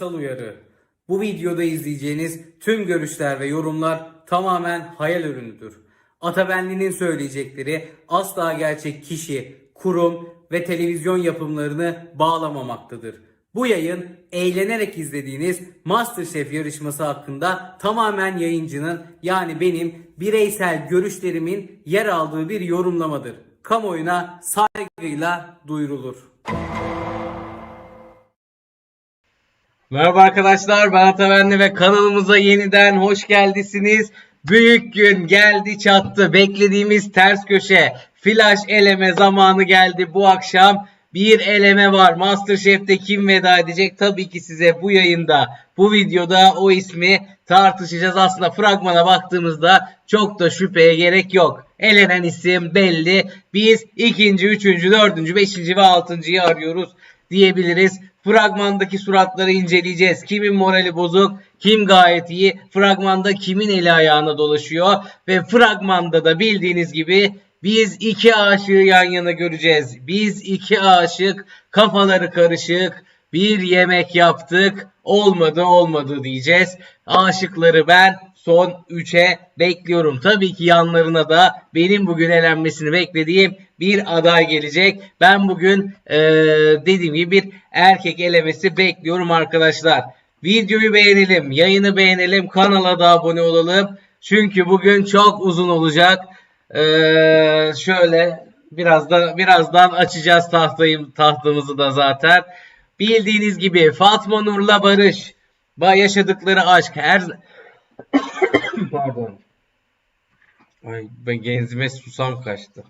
Yasal uyarı. Bu videoda izleyeceğiniz tüm görüşler ve yorumlar tamamen hayal ürünüdür. Atabenli'nin söyleyecekleri asla gerçek kişi, kurum ve televizyon yapımlarını bağlamamaktadır. Bu yayın eğlenerek izlediğiniz MasterChef yarışması hakkında tamamen yayıncının yani benim bireysel görüşlerimin yer aldığı bir yorumlamadır. Kamuoyuna saygıyla duyurulur. Merhaba arkadaşlar ben Atabenli ve kanalımıza yeniden hoş geldiniz. Büyük gün geldi çattı. Beklediğimiz ters köşe flash eleme zamanı geldi bu akşam. Bir eleme var. Masterchef'te kim veda edecek? Tabii ki size bu yayında, bu videoda o ismi tartışacağız. Aslında fragmana baktığımızda çok da şüpheye gerek yok. Elenen isim belli. Biz ikinci, üçüncü, dördüncü, beşinci ve altıncıyı arıyoruz diyebiliriz. Fragmandaki suratları inceleyeceğiz. Kimin morali bozuk, kim gayet iyi, fragmanda kimin eli ayağına dolaşıyor ve fragmanda da bildiğiniz gibi biz iki aşığı yan yana göreceğiz. Biz iki aşık, kafaları karışık, bir yemek yaptık, olmadı olmadı diyeceğiz. Aşıkları ben son 3'e bekliyorum. Tabii ki yanlarına da benim bugün elenmesini beklediğim bir aday gelecek. Ben bugün eee, dediğim gibi bir erkek elemesi bekliyorum arkadaşlar. Videoyu beğenelim, yayını beğenelim, kanala da abone olalım. Çünkü bugün çok uzun olacak. Eee, şöyle biraz da birazdan açacağız tahtayı tahtamızı da zaten. Bildiğiniz gibi Fatma Nur'la Barış ba- yaşadıkları aşk her pardon. Ay ben genzime susam kaçtı.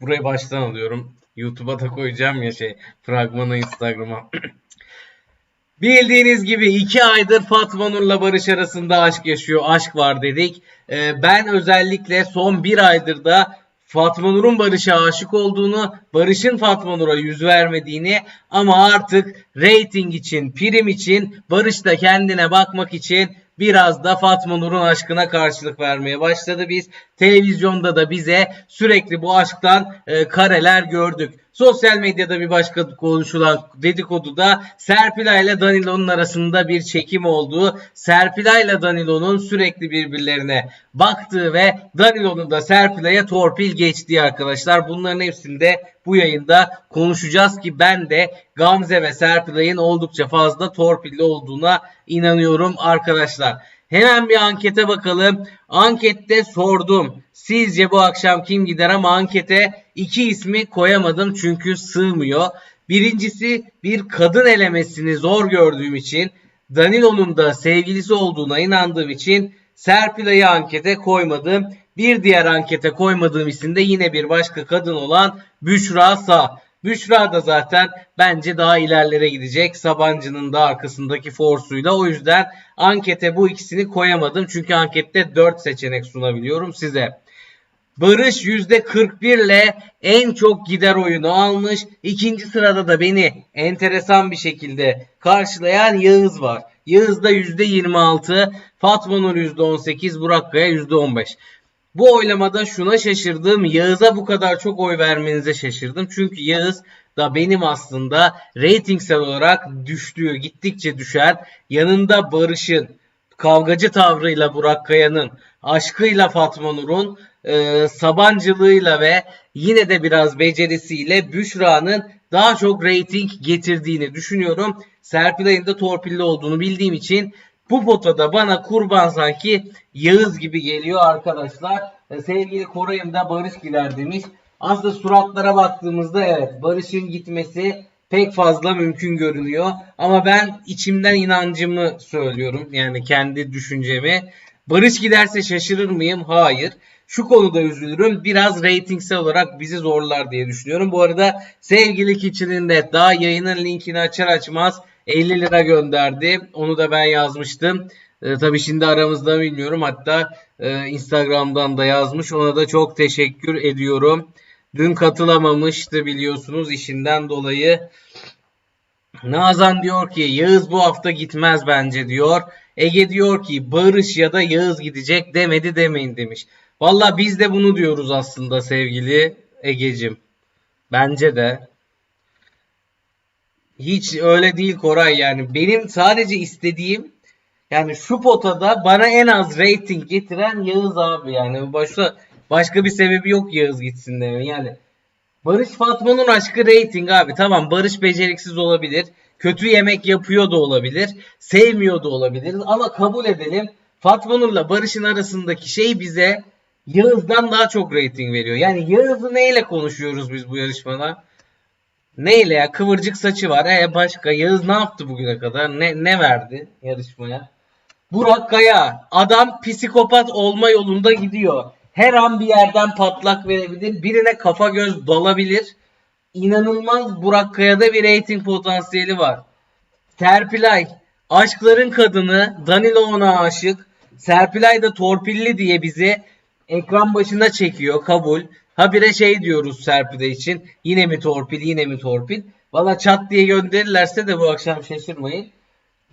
Burayı baştan alıyorum. YouTube'a da koyacağım ya şey fragmanı Instagram'a. Bildiğiniz gibi iki aydır Fatma Nur'la Barış arasında aşk yaşıyor. Aşk var dedik. Ee, ben özellikle son bir aydır da Fatma Nur'un Barış'a aşık olduğunu, Barış'ın Fatma Nur'a yüz vermediğini ama artık rating için, prim için, Barış da kendine bakmak için biraz da Fatma Nur'un aşkına karşılık vermeye başladı. Biz televizyonda da bize sürekli bu aşktan e, kareler gördük. Sosyal medyada bir başka konuşulan dedikodu da Serpilay ile Danilo'nun arasında bir çekim olduğu, Serpilay ile Danilo'nun sürekli birbirlerine baktığı ve Danilo'nun da Serpilay'a torpil geçtiği arkadaşlar. Bunların hepsini de bu yayında konuşacağız ki ben de Gamze ve Serpilay'ın oldukça fazla torpilli olduğuna inanıyorum arkadaşlar. Hemen bir ankete bakalım. Ankette sordum. Sizce bu akşam kim gider ama ankete iki ismi koyamadım çünkü sığmıyor. Birincisi bir kadın elemesini zor gördüğüm için Danilo'nun da sevgilisi olduğuna inandığım için Serpilay'ı ankete koymadım. Bir diğer ankete koymadığım isim de yine bir başka kadın olan Büşra Sağ. Büşra da zaten bence daha ilerlere gidecek. Sabancı'nın da arkasındaki forsuyla. O yüzden ankete bu ikisini koyamadım. Çünkü ankette 4 seçenek sunabiliyorum size. Barış %41 ile en çok gider oyunu almış. İkinci sırada da beni enteresan bir şekilde karşılayan Yağız var. Yağız'da %26, Fatma Nur %18, Burak Kaya %15. Bu oylamada şuna şaşırdım. Yağız'a bu kadar çok oy vermenize şaşırdım. Çünkü Yağız da benim aslında reytingsel olarak düştüğü gittikçe düşer. Yanında Barış'ın kavgacı tavrıyla Burak Kaya'nın, aşkıyla Fatma Nur'un, e, sabancılığıyla ve yine de biraz becerisiyle Büşra'nın daha çok reyting getirdiğini düşünüyorum. Serpilay'ın da torpilli olduğunu bildiğim için bu potada bana kurban sanki Yağız gibi geliyor arkadaşlar. E, sevgili Koray'ım da Barış gider demiş. Aslında suratlara baktığımızda evet Barış'ın gitmesi pek fazla mümkün görünüyor. Ama ben içimden inancımı söylüyorum. Yani kendi düşüncemi. Barış giderse şaşırır mıyım? Hayır. Şu konuda üzülürüm. Biraz reytingsel olarak bizi zorlar diye düşünüyorum. Bu arada sevgili Kitchen'in de daha yayının linkini açar açmaz 50 lira gönderdi. Onu da ben yazmıştım. E, tabii şimdi aramızda bilmiyorum. Hatta e, Instagram'dan da yazmış. Ona da çok teşekkür ediyorum. Dün katılamamıştı biliyorsunuz işinden dolayı. Nazan diyor ki Yağız bu hafta gitmez bence diyor. Ege diyor ki Barış ya da Yağız gidecek demedi demeyin demiş. Valla biz de bunu diyoruz aslında sevgili Ege'cim. Bence de. Hiç öyle değil Koray yani. Benim sadece istediğim yani şu potada bana en az rating getiren Yağız abi yani. Başka başka bir sebebi yok Yağız gitsin demeyin. Yani Barış Fatma'nın aşkı rating abi. Tamam Barış beceriksiz olabilir. Kötü yemek yapıyor da olabilir. Sevmiyor da olabilir. Ama kabul edelim. Fatma Nur'la Barış'ın arasındaki şey bize Yağız'dan daha çok rating veriyor. Yani Yağız'ı neyle konuşuyoruz biz bu yarışmada? Neyle ya? Kıvırcık saçı var. E başka. Yağız ne yaptı bugüne kadar? Ne, ne verdi yarışmaya? Burak Kaya. Adam psikopat olma yolunda gidiyor. Her an bir yerden patlak verebilir. Birine kafa göz dalabilir. İnanılmaz Burak Kaya'da bir rating potansiyeli var. Serpilay. Aşkların kadını. Danilo ona aşık. Serpilay da torpilli diye bizi ekran başına çekiyor. Kabul. Habire şey diyoruz Serpilay için. Yine mi torpil yine mi torpil. Valla çat diye gönderirlerse de bu akşam şaşırmayın.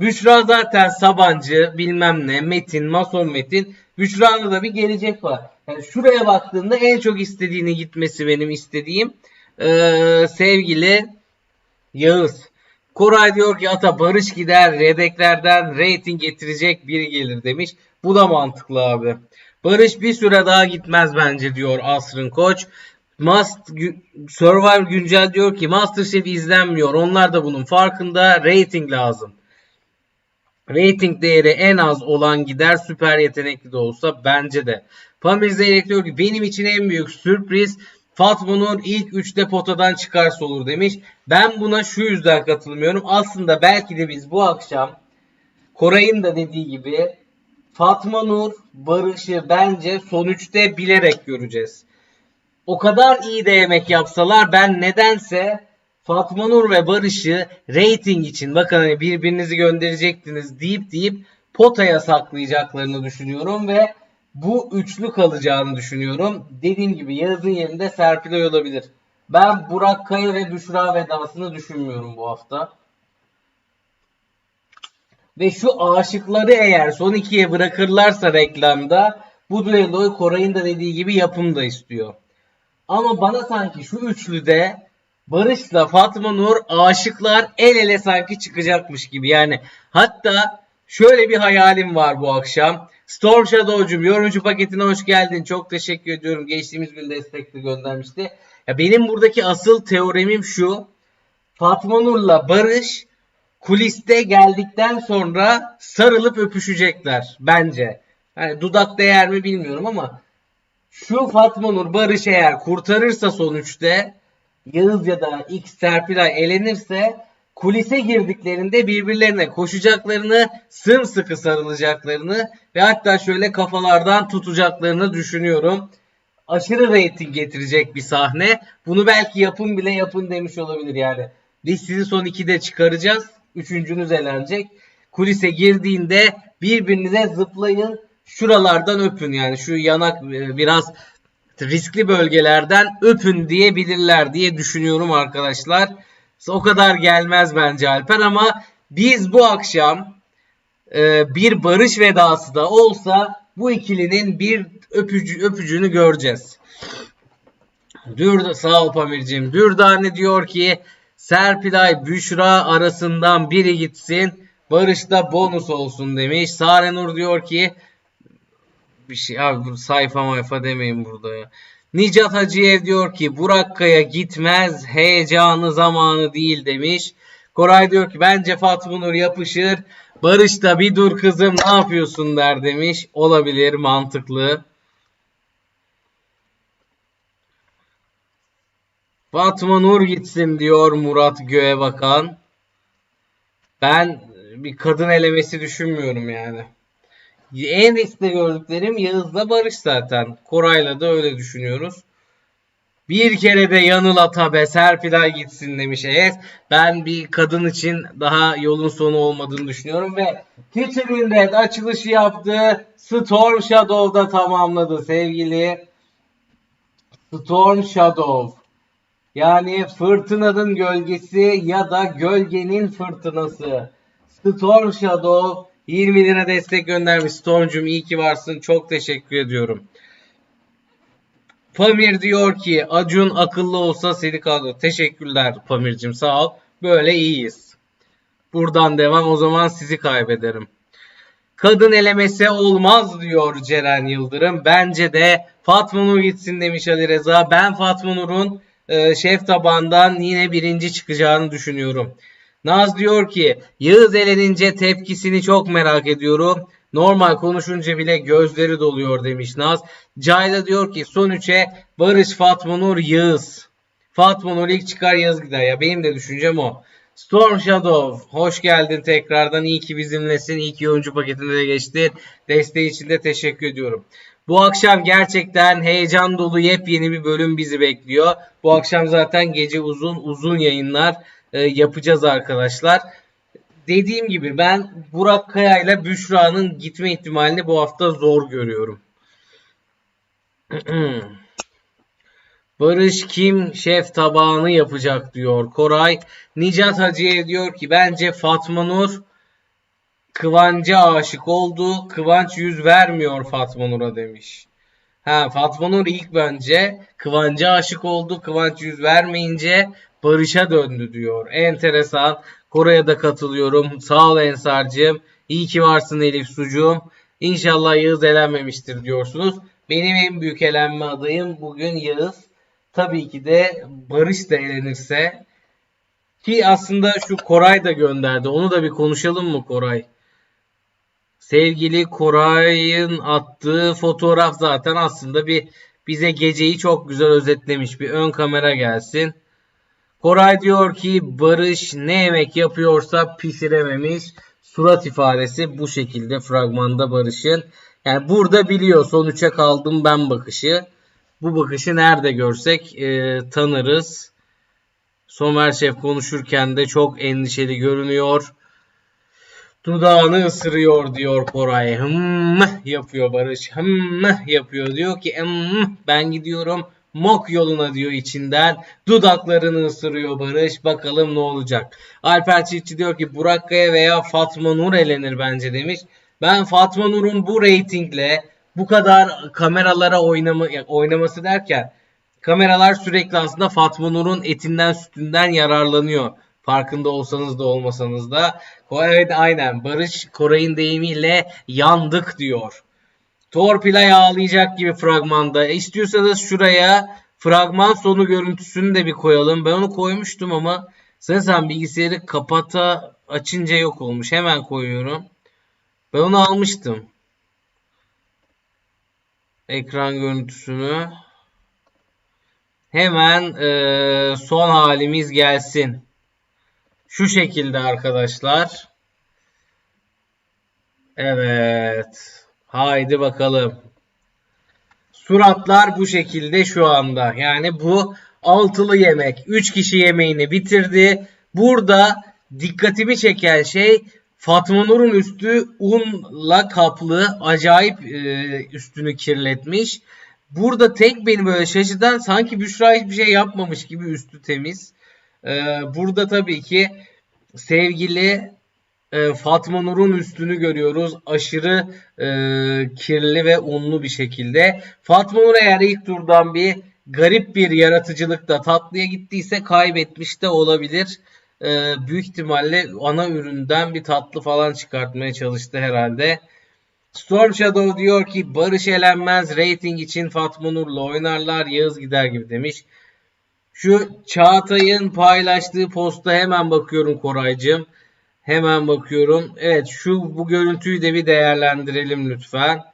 Büşra zaten Sabancı bilmem ne Metin Mason Metin. Büşra'nın da bir gelecek var. Yani şuraya baktığımda en çok istediğini gitmesi benim istediğim ee, sevgili Yağız. Koray diyor ki ata Barış gider redeklerden rating getirecek biri gelir demiş. Bu da mantıklı abi. Barış bir süre daha gitmez bence diyor Asrın Koç. Must Survivor güncel diyor ki Masterchef izlenmiyor. Onlar da bunun farkında. Rating lazım. Rating değeri en az olan gider süper yetenekli de olsa bence de. Pamir Zeyrek diyor ki benim için en büyük sürpriz Fatma Nur ilk 3'te potadan çıkarsa olur demiş. Ben buna şu yüzden katılmıyorum. Aslında belki de biz bu akşam Koray'ın da dediği gibi Fatma Nur Barış'ı bence son 3'te bilerek göreceğiz. O kadar iyi de yemek yapsalar ben nedense Fatma Nur ve Barış'ı rating için bakın hani birbirinizi gönderecektiniz deyip deyip potaya saklayacaklarını düşünüyorum ve bu üçlü kalacağını düşünüyorum. Dediğim gibi Yağız'ın yerinde Serpilay olabilir. Ben Burak Kaya ve Büşra vedasını düşünmüyorum bu hafta. Ve şu aşıkları eğer son ikiye bırakırlarsa reklamda bu düelloyu Koray'ın da dediği gibi yapım da istiyor. Ama bana sanki şu üçlüde Barış'la Fatma Nur aşıklar el ele sanki çıkacakmış gibi. Yani hatta şöyle bir hayalim var bu akşam. Storm Shadow'cum yorumcu paketine hoş geldin. Çok teşekkür ediyorum. Geçtiğimiz gün destekli göndermişti. Ya benim buradaki asıl teoremim şu. Fatma Nur'la Barış kuliste geldikten sonra sarılıp öpüşecekler bence. Yani dudak değer mi bilmiyorum ama şu Fatma Nur Barış eğer kurtarırsa sonuçta Yağız ya da X Serpilay elenirse kulise girdiklerinde birbirlerine koşacaklarını, sımsıkı sarılacaklarını ve hatta şöyle kafalardan tutacaklarını düşünüyorum. Aşırı reyting getirecek bir sahne. Bunu belki yapın bile yapın demiş olabilir yani. Biz sizi son 2'de çıkaracağız. Üçüncünüz elenecek. Kulise girdiğinde birbirinize zıplayın. Şuralardan öpün yani şu yanak e, biraz riskli bölgelerden öpün diyebilirler diye düşünüyorum arkadaşlar. O kadar gelmez bence Alper ama biz bu akşam e, bir barış vedası da olsa bu ikilinin bir öpücü, öpücüğünü göreceğiz. Dürda, sağ ol Pamir'cim. Dürdane diyor ki Serpilay Büşra arasından biri gitsin. Barış da bonus olsun demiş. Sarenur diyor ki bir şey abi sayfa mayfa demeyin burada ya. Nicat Hacıyev diyor ki Burak Kaya gitmez heyecanı zamanı değil demiş. Koray diyor ki bence Fatma Nur yapışır. Barış da bir dur kızım ne yapıyorsun der demiş. Olabilir mantıklı. Fatma Nur gitsin diyor Murat Göğe Bakan. Ben bir kadın elemesi düşünmüyorum yani. En riskli gördüklerim Yağız'la Barış zaten. Koray'la da öyle düşünüyoruz. Bir kere de yanıl Atabe Serpilay gitsin demiş Enes. Ben bir kadın için daha yolun sonu olmadığını düşünüyorum ve Featuring Red açılışı yaptı. Storm Shadow'da tamamladı sevgili. Storm Shadow. Yani fırtınanın gölgesi ya da gölgenin fırtınası. Storm Shadow 20 lira destek göndermiş. Storm'cum iyi ki varsın. Çok teşekkür ediyorum. Pamir diyor ki Acun akıllı olsa seni kaldır. Teşekkürler Pamir'cim sağ ol. Böyle iyiyiz. Buradan devam o zaman sizi kaybederim. Kadın elemesi olmaz diyor Ceren Yıldırım. Bence de Fatma Nur gitsin demiş Ali Reza. Ben Fatma Nur'un e, şef tabandan yine birinci çıkacağını düşünüyorum. Naz diyor ki Yağız elenince tepkisini çok merak ediyorum. Normal konuşunca bile gözleri doluyor demiş Naz. Cayla diyor ki son üçe Barış, Fatma Nur, Yağız. Fatma ilk çıkar Yağız gider ya. Benim de düşüncem o. Storm Shadow hoş geldin tekrardan. İyi ki bizimlesin. İyi ki oyuncu paketinde de geçtin. Desteği için de teşekkür ediyorum. Bu akşam gerçekten heyecan dolu yepyeni bir bölüm bizi bekliyor. Bu akşam zaten gece uzun uzun yayınlar e, yapacağız arkadaşlar. Dediğim gibi ben Burak Kaya ile Büşra'nın gitme ihtimalini bu hafta zor görüyorum. Barış kim şef tabağını yapacak diyor Koray. Nicat Hacı'ya diyor ki bence Fatma Nur Kıvanç'a aşık oldu. Kıvanç yüz vermiyor Fatma Nur'a demiş. Ha Fatma Nur ilk bence Kıvanç'a aşık oldu. Kıvanç yüz vermeyince Barış'a döndü diyor. Enteresan. Koray'a da katılıyorum. Sağ ol Ensar'cığım. İyi ki varsın Elif Sucuğum. İnşallah Yağız elenmemiştir diyorsunuz. Benim en büyük elenme adayım bugün Yağız. Tabii ki de Barış da elenirse ki aslında şu Koray da gönderdi. Onu da bir konuşalım mı Koray? Sevgili Koray'ın attığı fotoğraf zaten aslında bir bize geceyi çok güzel özetlemiş. Bir ön kamera gelsin. Koray diyor ki Barış ne yemek yapıyorsa pişirememiş. Surat ifadesi bu şekilde fragmanda Barış'ın. Yani burada biliyor son üçe kaldım ben bakışı. Bu bakışı nerede görsek e, tanırız. Somer Şef konuşurken de çok endişeli görünüyor. Dudağını ısırıyor diyor Koray. Hımm yapıyor Barış. Hımm yapıyor. Diyor ki hımm ben gidiyorum mok yoluna diyor içinden. Dudaklarını ısırıyor Barış. Bakalım ne olacak. Alper Çiftçi diyor ki Burak Kaya veya Fatma Nur elenir bence demiş. Ben Fatma Nur'un bu reytingle bu kadar kameralara oynama, oynaması derken kameralar sürekli aslında Fatma Nur'un etinden sütünden yararlanıyor. Farkında olsanız da olmasanız da. Evet aynen Barış Koray'ın deyimiyle yandık diyor. Torpilay ağlayacak gibi fragmanda. İstiyorsanız şuraya fragman sonu görüntüsünü de bir koyalım. Ben onu koymuştum ama sen bilgisayarı kapata açınca yok olmuş. Hemen koyuyorum. Ben onu almıştım. Ekran görüntüsünü. Hemen e, son halimiz gelsin. Şu şekilde arkadaşlar. Evet. Haydi bakalım. Suratlar bu şekilde şu anda. Yani bu altılı yemek. 3 kişi yemeğini bitirdi. Burada dikkatimi çeken şey Fatma Nur'un üstü unla kaplı. Acayip e, üstünü kirletmiş. Burada tek beni böyle şaşırtan sanki Büşra hiçbir şey yapmamış gibi üstü temiz. E, burada tabii ki sevgili e, Fatma Nur'un üstünü görüyoruz. Aşırı e, kirli ve unlu bir şekilde. Fatma Nur eğer ilk turdan bir garip bir yaratıcılıkla tatlıya gittiyse kaybetmiş de olabilir. E, büyük ihtimalle ana üründen bir tatlı falan çıkartmaya çalıştı herhalde. Storm Shadow diyor ki Barış elenmez rating için Fatma Nur'la oynarlar Yağız gider gibi demiş. Şu Çağatay'ın paylaştığı posta hemen bakıyorum Koraycığım. Hemen bakıyorum. Evet şu bu görüntüyü de bir değerlendirelim lütfen.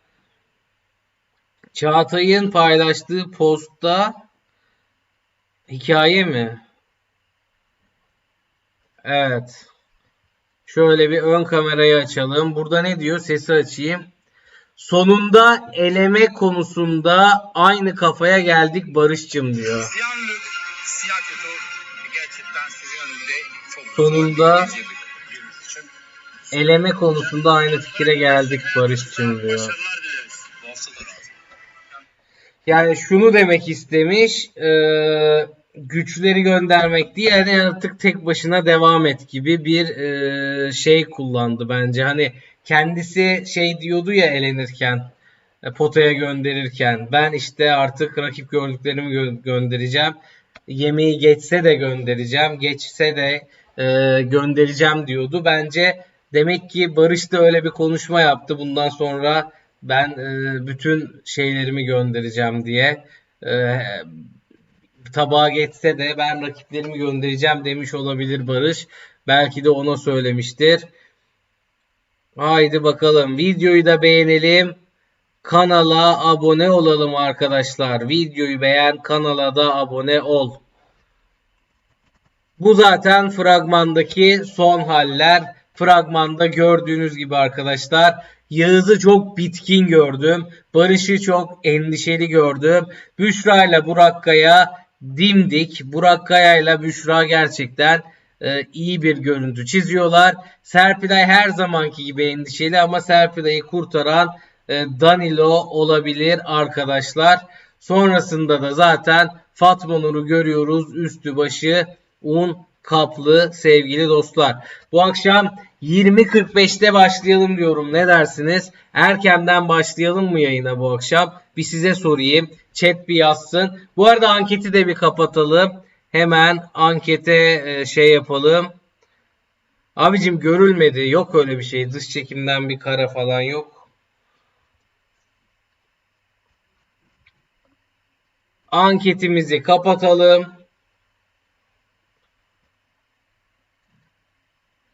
Çağatay'ın paylaştığı postta hikaye mi? Evet. Şöyle bir ön kamerayı açalım. Burada ne diyor? Sesi açayım. Sonunda eleme konusunda aynı kafaya geldik Barış'cım diyor. Sonunda eleme konusunda aynı fikire geldik Barış'cım diyor. Yani şunu demek istemiş. eee, güçleri göndermek değil yani artık tek başına devam et gibi bir eee, şey kullandı bence. Hani kendisi şey diyordu ya elenirken e, potaya gönderirken ben işte artık rakip gördüklerimi gö- göndereceğim. Yemeği geçse de göndereceğim. Geçse de e, göndereceğim diyordu. Bence demek ki Barış da öyle bir konuşma yaptı. Bundan sonra ben e, bütün şeylerimi göndereceğim diye. E, tabağa geçse de ben rakiplerimi göndereceğim demiş olabilir Barış. Belki de ona söylemiştir. Haydi bakalım videoyu da beğenelim. Kanala abone olalım arkadaşlar. Videoyu beğen, kanala da abone ol. Bu zaten fragmandaki son haller. Fragmanda gördüğünüz gibi arkadaşlar Yağız'ı çok bitkin gördüm. Barış'ı çok endişeli gördüm. Büşra ile Burak Kaya dimdik. Burak Kaya ile Büşra gerçekten e, iyi bir görüntü çiziyorlar. Serpilay her zamanki gibi endişeli ama Serpilay'ı kurtaran e, Danilo olabilir arkadaşlar. Sonrasında da zaten Fatma Nur'u görüyoruz. Üstü başı un kaplı sevgili dostlar. Bu akşam 20.45'te başlayalım diyorum. Ne dersiniz? Erkenden başlayalım mı yayına bu akşam? Bir size sorayım. Chat bir yazsın. Bu arada anketi de bir kapatalım. Hemen ankete e, şey yapalım. Abicim görülmedi. Yok öyle bir şey. Dış çekimden bir kare falan yok. Anketimizi kapatalım.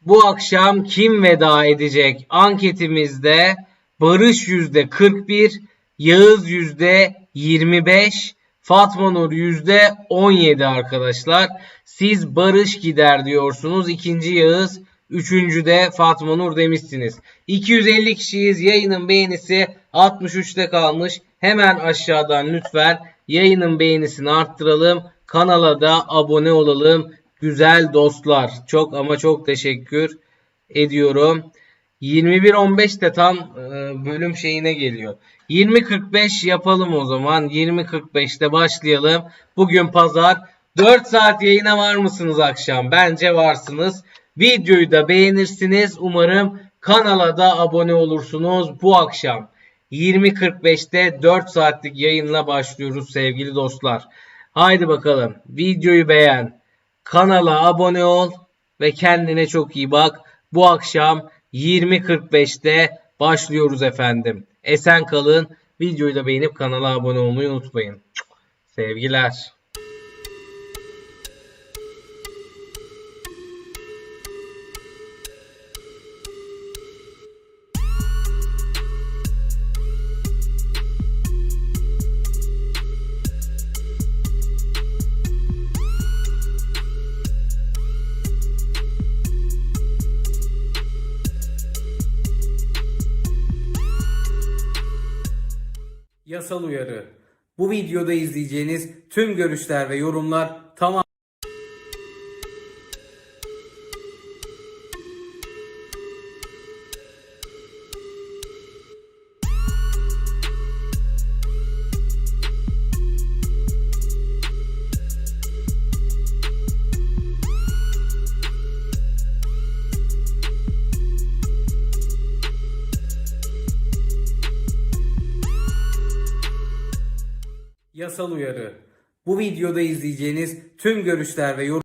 Bu akşam kim veda edecek? Anketimizde Barış yüzde 41, Yağız yüzde 25, Fatma Nur yüzde 17 arkadaşlar. Siz Barış gider diyorsunuz. İkinci Yağız, üçüncü de Fatma Nur demişsiniz. 250 kişiyiz. Yayının beğenisi 63'te kalmış. Hemen aşağıdan lütfen yayının beğenisini arttıralım. Kanala da abone olalım. Güzel dostlar. Çok ama çok teşekkür ediyorum. 21.15 de tam e, bölüm şeyine geliyor. 20.45 yapalım o zaman. 20.45'te başlayalım. Bugün pazar. 4 saat yayına var mısınız akşam? Bence varsınız. Videoyu da beğenirsiniz. Umarım kanala da abone olursunuz bu akşam. 20.45'te 4 saatlik yayınla başlıyoruz sevgili dostlar. Haydi bakalım. Videoyu beğen. Kanala abone ol ve kendine çok iyi bak. Bu akşam 20.45'te başlıyoruz efendim. Esen kalın. Videoyu da beğenip kanala abone olmayı unutmayın. Sevgiler. Yasal uyarı. Bu videoda izleyeceğiniz tüm görüşler ve yorumlar Yasal uyarı. Bu videoda izleyeceğiniz tüm görüşler ve yorum